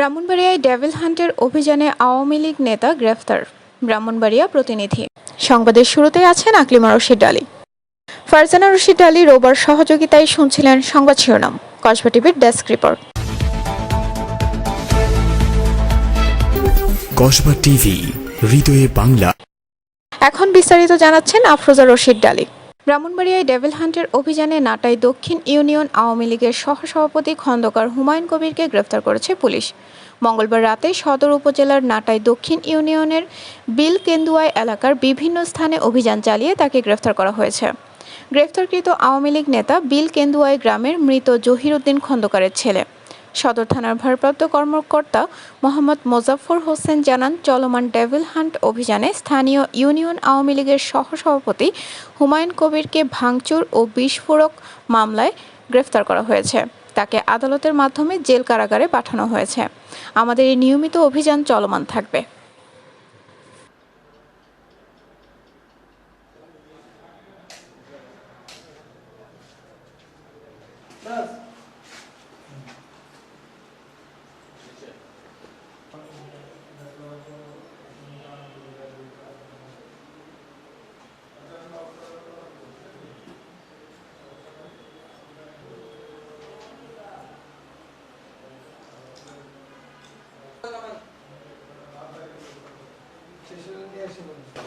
ব্রাহ্মণবাড়িয়ায় devil হান্টের অভিযানে আওয়ামী লীগ নেতা গ্রেফতার ব্রাহ্মণবাড়িয়া প্রতিনিধি। সংবাদের শুরুতেই আছেন আকলিমা রশিদ আলী। ফারজানা রশিদ ডালি রোবার সহযোগিতায় শুনছিলেন সংবাদ শিরোনাম। কসবা টিভির ডেস্ক রিপোর্ট। কসবা টিভি হৃদয়ে বাংলা। এখন বিস্তারিত জানাচ্ছেন আফরোজা রশিদ ডালি ব্রাহ্মণবাড়িয়ায় ডেভিল হান্টের অভিযানে নাটাই দক্ষিণ ইউনিয়ন আওয়ামী লীগের সহসভাপতি খন্দকার হুমায়ুন কবিরকে গ্রেফতার করেছে পুলিশ। মঙ্গলবার রাতে সদর উপজেলার নাটাই দক্ষিণ ইউনিয়নের বিল কেন্দুয়ায় এলাকার বিভিন্ন স্থানে অভিযান চালিয়ে তাকে গ্রেফতার করা হয়েছে। গ্রেফতারকৃত আওয়ামী লীগ নেতা বিল কেন্দুয়াই গ্রামের মৃত জহির উদ্দিন খন্দকারের ছেলে। সদর থানার ভারপ্রাপ্ত কর্মকর্তা মোহাম্মদ মোজাফফর হোসেন জানান, চলমান ডেভিল হান্ট অভিযানে স্থানীয় ইউনিয়ন আওয়ামী লীগের সহসভাপতি হুমায়ুন কবিরকে ভাঙচুর ও বিস্ফোরক মামলায় গ্রেফতার করা হয়েছে। তাকে আদালতের মাধ্যমে জেল কারাগারে পাঠানো হয়েছে। আমাদের এই নিয়মিত অভিযান চলমান থাকবে।